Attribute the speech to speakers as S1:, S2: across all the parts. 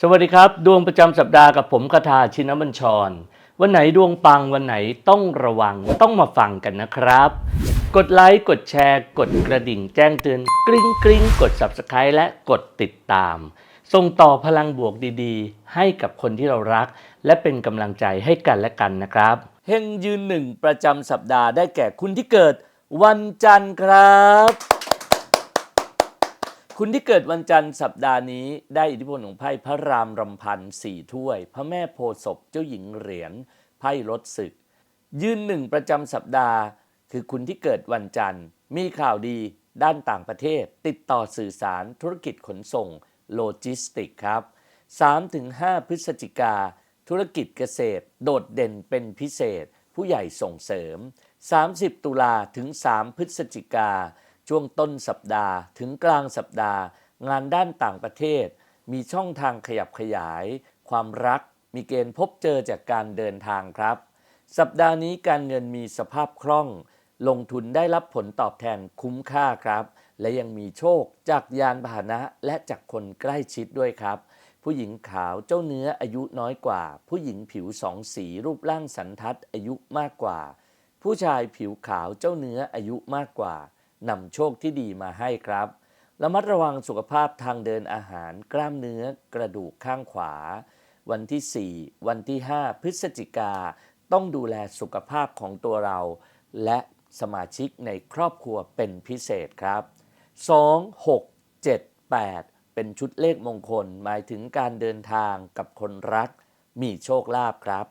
S1: สวัสดีครับ ดวงประจำสัปดาห์กับผมคาทาชินบัญชร วันไหนดวงปังวันไหนต้องระวังต้องมาฟังกันนะครับ กดไลค์กดแชร์ กดกระดิ่งแจ้งเตือนกริ๊งกริ๊งกด Subscribe และกดติดตาม ส่งต่อพลังบวกดีๆ ให้กับคนที่เรารัก และเป็นกำลังใจให้กันและกันนะครับเฮงยืนหนึ่งประจำสัปดาห์ได้แก่คุณที่เกิด วันจันทร์ครับ คุณที่เกิดวันจันทร์สัปดาห์นี้ได้อิทธิพลของไพ่พระรามรำพันสี่ถ้วย พระแม่โพศพเจ้าหญิงเหรียญไพ่รถศึก ยืนหนึ่งประจำสัปดาห์ คือคุณที่เกิดวันจันทร์ มีข่าวดีด้านต่างประเทศ ติดต่อสื่อสารธุรกิจขนส่งโลจิสติกครับ 3-5 พฤศจิกา ธุรกิจเกษตร โดดเด่นเป็นพิเศษ ผู้ใหญ่ส่งเสริม 30 ตุลาถึง 3 พฤศจิกา ช่วงต้นสัปดาห์ ถึงกลางสัปดาห์ งานด้านต่างประเทศ มีช่องทางขยับขยาย ความรัก มีเกณฑ์พบเจอจากการเดินทางครับ สัปดาห์นี้การเงินมีสภาพคล่อง ลงทุนได้รับผลตอบแทนคุ้มค่าครับ และยังมีโชคจากยานพาหนะและจากคนใกล้ชิดด้วยครับ ผู้หญิงขาวเจ้าเนื้ออายุน้อยกว่า ผู้หญิงผิวสองสีรูปร่างสันทัดอายุมากกว่า ผู้ชายผิวขาวเจ้าเนื้ออายุมากกว่า นำโชคที่ดีมาให้ครับระมัดระวังสุขภาพทางเดินอาหารกล้ามเนื้อกระดูกข้างขวา วันที่ 4 วันที่ 5 พฤศจิกา ต้องดูแลสุขภาพของตัวเรา และสมาชิกในครอบครัวเป็นพิเศษครับ 2 6 7 8 เป็นชุดเลขมงคลหมายถึงการเดินทางกับคนรัก มีโชคลาภครับ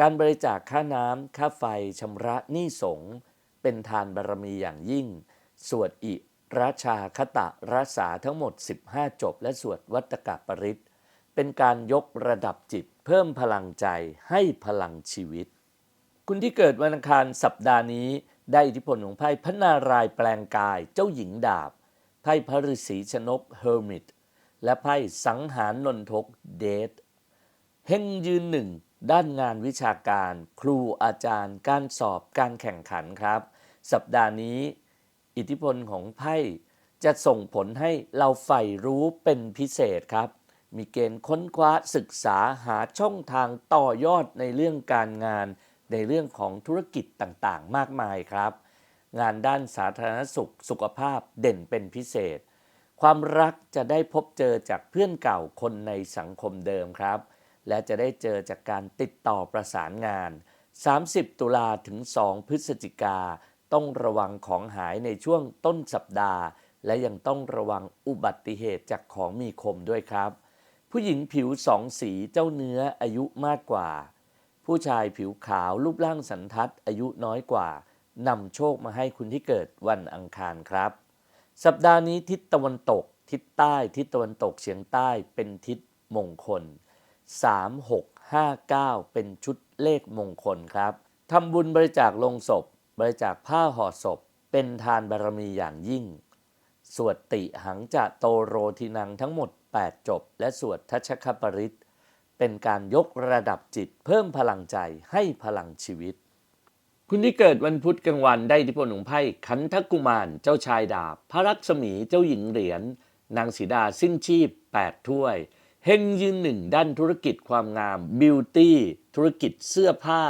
S1: การบริจาคค่าน้ำค่าไฟชำระหนี้สงเป็นทานบารมีอย่างยิ่ง สวดอิราชาคตะรัษาทั้งหมด 15 จบ และสวดวัตกะปริตเป็นการยกระดับจิตเพิ่มพลังใจให้พลังชีวิต คุณที่เกิดวันอังคารสัปดาห์นี้ ได้อิทธิพลของไพ่พระนารายณ์แปลงกายเจ้าหญิงดาบ ไพ่พระฤาษีชนกเฮอร์มิตและไพ่สังหารนนทกเดทเฮงยืนหนึ่งด้านงานวิชาการ ครูอาจารย์ การสอบการแข่งขันครับ สัปดาห์นี้ อิทธิพลของไพ่จะส่งผลให้เราใฝ่รู้เป็นพิเศษครับ มีเกณฑ์ค้นคว้าศึกษาหาช่องทางต่อยอดในเรื่องการงาน ในเรื่องของธุรกิจต่างๆ มากมายครับ งานด้านสาธารณสุขสุขภาพเด่นเป็นพิเศษ ความรักจะได้พบเจอจากเพื่อนเก่าคนในสังคมเดิมครับ และจะได้เจอจากการติดต่อประสานงาน 30 ตุลาถึง 2 พฤศจิกา ต้องระวังของหายในช่วงต้นสัปดาห์ และยังต้องระวังอุบัติเหตุจากของมีคมด้วยครับ ผู้หญิงผิวสองสีเจ้าเนื้ออายุมากกว่า ผู้ชายผิวขาวรูปร่างสันทัดอายุน้อยกว่านำโชคมาให้คุณที่เกิดวันอังคารครับ สัปดาห์นี้ทิศตะวันตก ทิศใต้ ทิศตะวันตกเฉียงใต้เป็นทิศมงคล 3 6 5 9 เป็นชุดเลขมงคลครับทำบุญบริจาคลงศพ บริจาคผ้าห่อศพ เป็นทานบารมีอย่างยิ่ง สวดติหังจะโตโรทินังทั้งหมด 8 จบ และสวดทัชคปริตเป็นการยกระดับจิตเพิ่มพลังใจให้พลังชีวิต คุณที่เกิดวันพุธกลางวันได้อิทธิพลของไพ่ขันทกุมาร เจ้าชายดาบ พระรักษมีเจ้าหญิงเหรียญนางสีดาสิ้นชีพ 8 ถ้วยเฮงยืนหนึ่งด้านธุรกิจความงามบิวตี้ธุรกิจเสื้อผ้า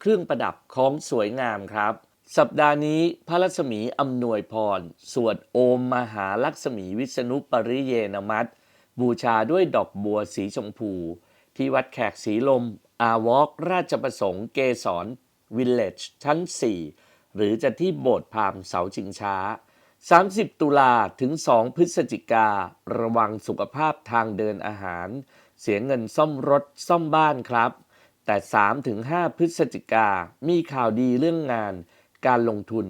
S1: เครื่องประดับของสวยงามครับ สัปดาห์นี้พระรัศมีอำนวยพร สวดโอมมหาลักษมีวิษณุปริเยนมัตบูชาด้วยดอกบัวสีชมพู ที่วัดแขกสีลม อาวอกราชประสงค์เกษรวิลเลจชั้น 4 หรือจะที่โบสถ์พามเสาชิงช้า 30 ตุลาถึง 2 พฤศจิกา ระวังสุขภาพทางเดินอาหาร เสียเงินซ่อมรถซ่อมบ้านครับ แต่ 3-5 พฤศจิกา มีข่าวดีเรื่องงาน การลงทุน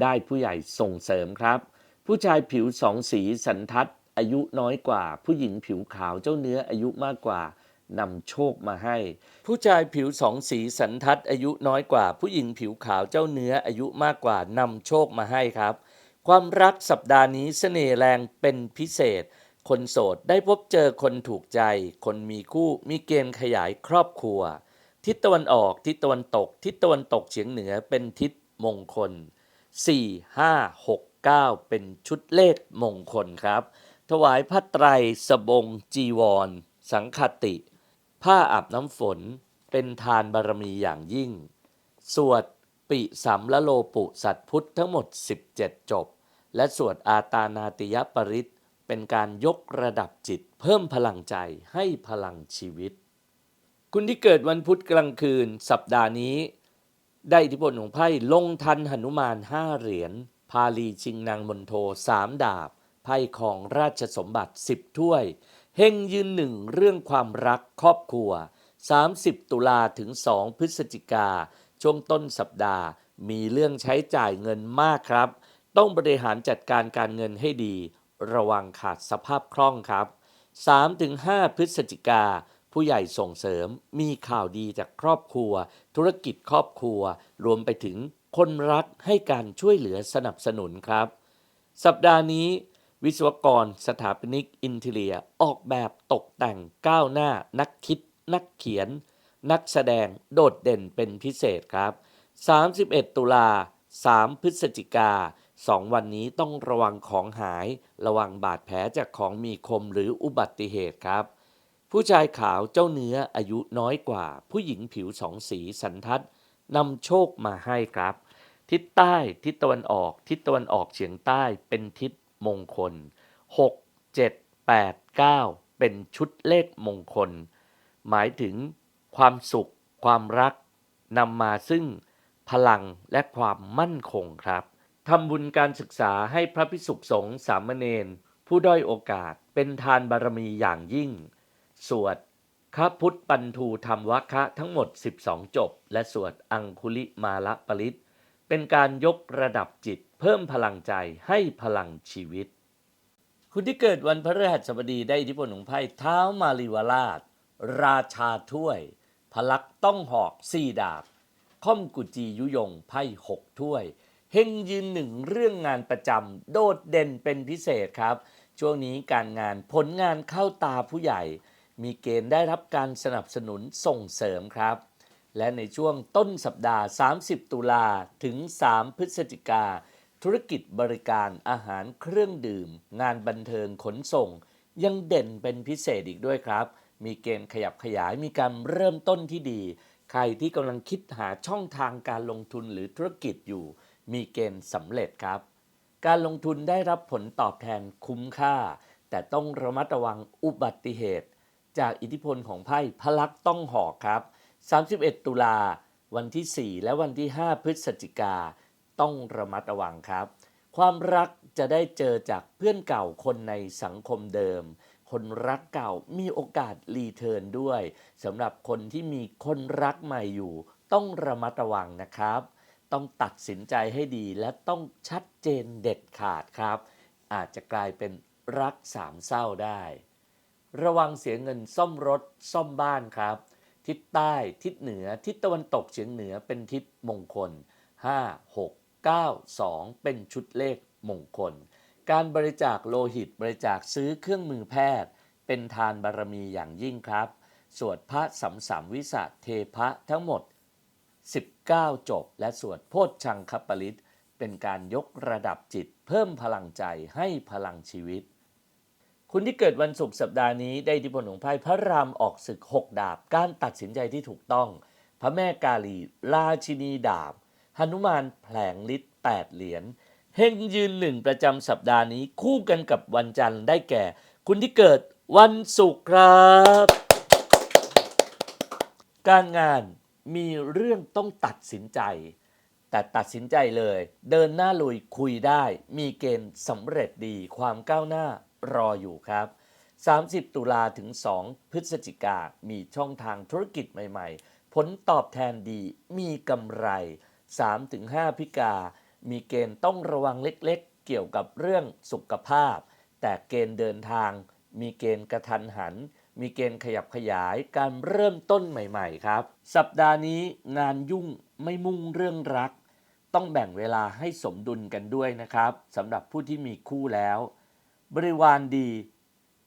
S1: ได้ผู้ใหญ่ส่งเสริมครับ ผู้ชายผิวสองสีสันทัด อายุน้อยกว่า ผู้หญิงผิวขาวเจ้าเนื้ออายุมากกว่านำโชคมาให้ ผู้ชายผิวสองสีสันทัด อายุน้อยกว่า ผู้หญิงผิวขาวเจ้าเนื้ออายุมากกว่านำโชคมาให้ครับ ความรักสัปดาห์นี้เสน่ห์แรงเป็นพิเศษ คนโสดได้พบเจอคนถูกใจ คนมีคู่มีเกณฑ์ขยายครอบครัว ทิศตะวันออก ทิศตะวันตก ทิศตะวันตกเฉียงเหนือเป็นทิศมงคล 4 5 6 9 เป็นชุดเลขมงคลครับ ถวายพระไตรสบงจีวร สังคติ ผ้าอาบน้ำฝน เป็นทานบารมีอย่างยิ่ง สวดปิสัมละโลปุสัตพุทธทั้งหมด 17 จบ และสวดอาตานาติยปริตเป็นการยกระดับจิตเพิ่มพลังใจให้พลังชีวิต คุณที่เกิดวันพุธกลางคืนสัปดาห์นี้ ได้อิทธิพลของไพ่ลงทันหนุมานห้าเหรียญ พาลีชิงนางมนโทสามดาบ ไพ่ของราชสมบัติสิบถ้วย เฮงยืนหนึ่งเรื่องความรักครอบครัว 30 ตุลาถึง 2 พฤศจิกา ช่วงต้นสัปดาห์ มีเรื่องใช้จ่ายเงินมากครับ ต้องบริหารจัดการการเงินให้ดี ระวังขาดสภาพคล่องครับ 3-5 พฤศจิกา ผู้ใหญ่ส่งเสริมมีข่าวดีจากครอบครัว ธุรกิจครอบครัว รวมไปถึงคนรักให้การช่วยเหลือสนับสนุนครับ สัปดาห์นี้ วิศวกรสถาปนิกอินเทเลียออกแบบตกแต่งก้าวหน้า นักคิด นักเขียน นักแสดงโดดเด่นเป็นพิเศษครับ 31 ตุลา 3 พฤศจิกา2วันนี้ต้องระวังของหาย ระวังบาดแผลจากของมีคมหรืออุบัติเหตุครับ ผู้ชายขาวเจ้าเนื้ออายุน้อยกว่า ผู้หญิงผิวสองสีสันทัดนำโชคมาให้ครับ ทิศใต้ทิศตะวันออก ทิศตะวันออกเฉียงใต้เป็นทิศมงคล 6 7 8 9 เป็นชุดเลขมงคล หมายถึงความสุข ความรักนำมาซึ่งพลังและความมั่นคงครับทำบุญการศึกษาให้พระพิสุขสงฆ์สามเณรผู้ด้อยโอกาสเป็นทานบารมีอย่างยิ่ง สวดคพุทธปันทูธรรมวัคคะทั้งหมด 12 จบ และสวดอังคุลิมาละปริตเป็นการยกระดับจิตเพิ่มพลังใจให้พลังชีวิต คุณที่เกิดวันพฤหัสบดีได้อิทธิพลของไพ่เท้ามาริวราช ราชาถ้วย พลักต้องหอกสี่ดาบ ค่อมกุจียุยงไพ่หกถ้วย เฮงยืนหนึ่งเรื่องงานประจำโดดเด่นเป็นพิเศษครับ ช่วงนี้การงานผลงานเข้าตาผู้ใหญ่ มีเกณฑ์ได้รับการสนับสนุนส่งเสริมครับ และในช่วงต้นสัปดาห์ 30 ตุลาถึง 3 พฤศจิกา ธุรกิจบริการอาหารเครื่องดื่ม งานบันเทิงขนส่ง ยังเด่นเป็นพิเศษอีกด้วยครับ มีเกณฑ์ขยับขยายมีการเริ่มต้นที่ดี ใครที่กำลังคิดหาช่องทางการลงทุนหรือธุรกิจอยู่ มีเกณฑ์สำเร็จครับ การลงทุนได้รับผลตอบแทนคุ้มค่า แต่ต้องระมัดระวังอุบัติเหตุ จากอิทธิพลของไพ่พลักษ์ต้องหอกครับ 31 ตุลาวันที่ 4 และวันที่ 5 พฤศจิกาต้องระมัดระวังครับ ความรักจะได้เจอจากเพื่อนเก่าคนในสังคมเดิม คนรักเก่ามีโอกาสรีเทิร์นด้วยสำหรับคนที่มีคนรักใหม่อยู่ ต้องระมัดระวังนะครับ ต้องตัดสินใจให้ดีและต้องชัดเจนเด็ดขาดครับ อาจจะกลายเป็นรักสามเศร้าได้ ระวังเสียเงินซ่อมรถซ่อมบ้านครับ ทิศใต้ทิศเหนือ ทิศตะวันตกเฉียงเหนือเป็นทิศมงคล 5 6 9 2 เป็นชุดเลขมงคล การบริจาคโลหิตบริจาคซื้อเครื่องมือแพทย์ เป็นทานบารมีอย่างยิ่งครับ สวดพระสัมสามวิสะเทพะทั้งหมด 19 จบ และสวดโพชชังคปริตเป็นการยกระดับจิตเพิ่มพลังใจให้พลังชีวิต คุณที่เกิดวันศุกร์สัปดาห์นี้ได้อิทธิพลของไพ่พระรามออกศึก 6 ดาบ การตัดสินใจที่ถูกต้อง พระแม่กาลี ราชินีดาบหนุมานแผลงฤทธิ์8เหรียญเฮงยืนหนึ่งประจำสัปดาห์นี้คู่กันกับวันจันทร์ได้แก่ คุณที่เกิดวันศุกร์ครับ การงานมีเรื่องต้องตัดสินใจ แต่ตัดสินใจเลย เดินหน้าลุยคุยได้ มีเกณฑ์สำเร็จดีความก้าวหน้า รออยู่ครับ 30 ตุลาถึง 2 พฤศจิกามีช่องทางธุรกิจใหม่ๆ ผลตอบแทนดีมีกำไร 3-5 พิกา มีเกณฑ์ต้องระวังเล็กๆ เกี่ยวกับเรื่องสุขภาพ แต่เกณฑ์เดินทาง มีเกณฑ์กระทันหัน มีเกณฑ์ขยับขยายการเริ่มต้นใหม่ๆ ครับ สัปดาห์นี้งานยุ่งไม่มุ่งเรื่องรัก ต้องแบ่งเวลาให้สมดุลกันด้วยนะครับสำหรับผู้ที่มีคู่แล้ว บริวารดี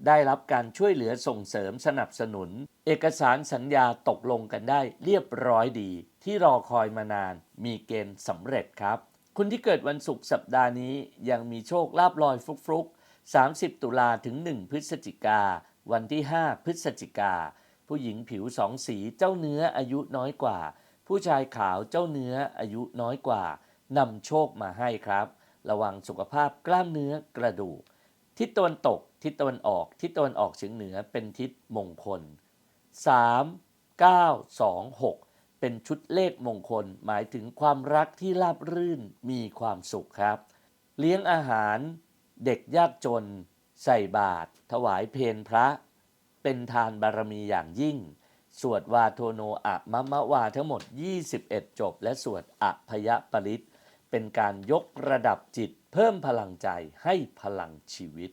S1: ได้รับการช่วยเหลือส่งเสริมสนับสนุน เอกสารสัญญาตกลงกันได้เรียบร้อยดี ที่รอคอยมานาน มีเกณฑ์สำเร็จครับ คุณที่เกิดวันศุกร์สัปดาห์นี้ ยังมีโชคลาภลอยฟลุกๆ 30 ตุลาถึง 1 พฤศจิกา วันที่ 5 พฤศจิกา ผู้หญิงผิวสองสีเจ้าเนื้ออายุน้อยกว่า ผู้ชายขาวเจ้าเนื้ออายุน้อยกว่านำโชคมาให้ครับ ระวังสุขภาพกล้ามเนื้อกระดูก ทิศตะวันตก ทิศตะวันออก ทิศตะวันออกเฉียงเหนือเป็นทิศมงคล 3 9 2 6 เป็นชุดเลขมงคล หมายถึงความรักที่ราบรื่นมีความสุขครับ เลี้ยงอาหาร เด็กยากจน ใส่บาตรถวายเพนพระ เป็นทานบารมีอย่างยิ่ง สวดวาโทโนอะมะมะวาทั้งหมด 21 จบ และสวดอะพยปริตเป็นการยกระดับจิต เพิ่มพลังใจให้พลังชีวิต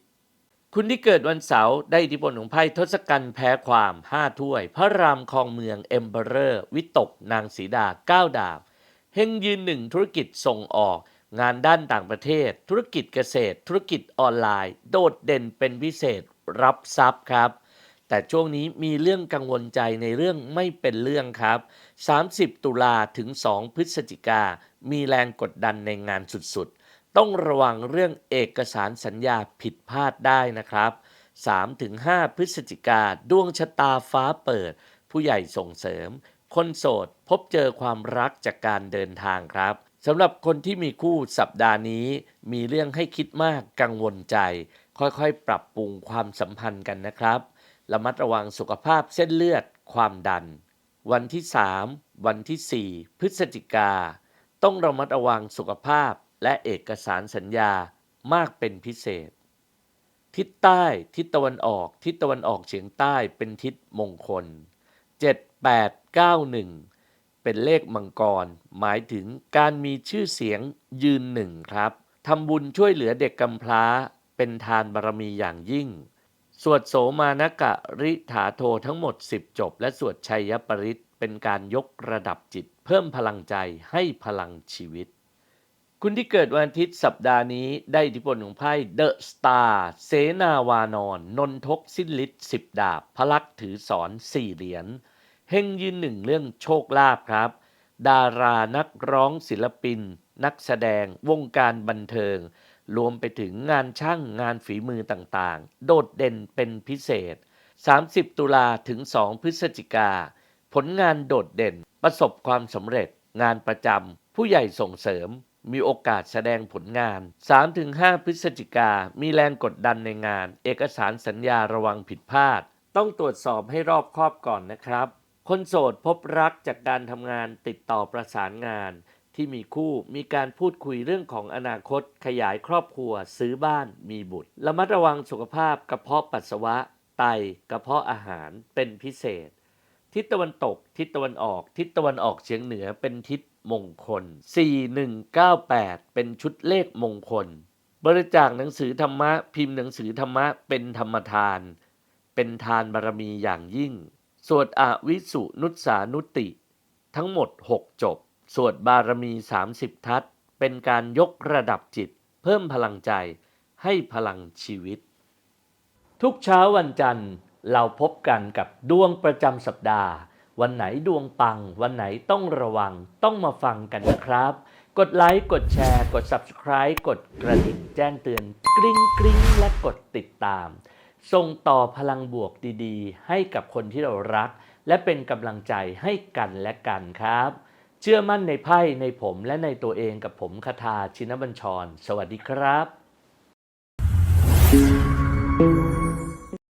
S1: คุณที่เกิดวันเสาร์ได้อิทธิพลของไพ่ทศกัณฐ์แพ้ความ5ถ้วย พระรามคองเมืองเอมเบอรอร์วิตก นางสีดา9ดาบเฮงยืนหนึ่งธุรกิจส่งออก งานด้านต่างประเทศ ธุรกิจเกษตร ธุรกิจออนไลน์ โดดเด่นเป็นพิเศษรับทรัพย์ครับ แต่ช่วงนี้มีเรื่องกังวลใจในเรื่องไม่เป็นเรื่องครับ 30 ตุลาถึง 2 พฤศจิกามีแรงกดดันในงานสุดๆ ต้องระวังเรื่องเอกสารสัญญาผิดพลาดได้นะครับ 3-5 พฤศจิกาดวงชะตาฟ้าเปิด ผู้ใหญ่ส่งเสริม คนโสดพบเจอความรักจากการเดินทางครับสำหรับคนที่มีคู่สัปดาห์นี้ มีเรื่องให้คิดมากกังวลใจ ค่อยๆ ปรับปรุงความสัมพันธ์กันนะครับระมัดระวังสุขภาพเส้นเลือดความดัน วันที่ 3 วันที่ 4 พฤศจิกา ต้องระมัดระวังสุขภาพ และเอกสารสัญญามากเป็นพิเศษ ทิศใต้ ทิศตะวันออก ทิศตะวันออกเฉียงใต้เป็นทิศมงคล 7 8 9 1 เป็นเลขมังกร หมายถึงการมีชื่อเสียงยืนหนึ่งครับทำบุญช่วยเหลือเด็กกำพร้าเป็นทานบารมีอย่างยิ่ง สวดโสมานกะริถาโททั้งหมด 10 จบ และสวดชัยปริตเป็นการยกระดับจิต เพิ่มพลังใจให้พลังชีวิต คุณที่เกิดวันอาทิตย์สัปดาห์นี้ได้อิทธิพลของไพ่เดอะสตาร์เสนาวานอน นนทกสิ้นฤทธิ์สิบดาบพลักษ์ถือสอนสี่เหรียญเฮงยืนหนึ่งเรื่องโชคลาภครับ ดารานักร้องศิลปิน นักแสดงวงการบันเทิง รวมไปถึงงานช่างงานฝีมือต่างๆ โดดเด่นเป็นพิเศษ 30 ตุลาถึง 2 พฤศจิกา ผลงานโดดเด่นประสบความสำเร็จ งานประจำผู้ใหญ่ส่งเสริม มีโอกาสแสดงผลงาน 3-5 พฤศจิกา มีแรงกดดันในงาน เอกสารสัญญาระวังผิดพลาด ต้องตรวจสอบให้รอบคอบก่อนนะครับ คนโสดพบรักจากการทำงานติดต่อประสานงาน ที่มีคู่มีการพูดคุยเรื่องของอนาคต ขยายครอบครัว ซื้อบ้าน มีบุตร ระมัดระวังสุขภาพกระเพาะปัสสาวะ ไต กระเพาะอาหารเป็นพิเศษ ทิศตะวันตก ทิศตะวันออก ทิศตะวันออกเฉียงเหนือเป็นทิศ มงคล 4198 เป็นชุดเลขมงคล บริจาคหนังสือธรรมะ พิมพ์หนังสือธรรมะเป็นธรรมทาน เป็นทานบารมีอย่างยิ่ง สวดอวิสุนุสานุติ ทั้งหมด 6 จบ สวดบารมี 30 ทัศเป็นการยกระดับจิต เพิ่มพลังใจให้พลังชีวิต ทุกเช้าวันจันทร์เราพบกันกับดวงประจำสัปดาห์ วันไหนดวงปัง วันไหนต้องระวังต้องมาฟังกันนะครับ กดไลค์กดแชร์ กด Subscribe กดกระดิ่งแจ้งเตือนกริ๊งกริ๊งและกดติดตาม ส่งต่อพลังบวกดีๆ ให้กับคนที่เรารัก และเป็นกำลังใจให้กันและกันครับ เชื่อมั่นในไพ่ในผมและในตัวเองกับผมคาทาชินบัญชร สวัสดีครับ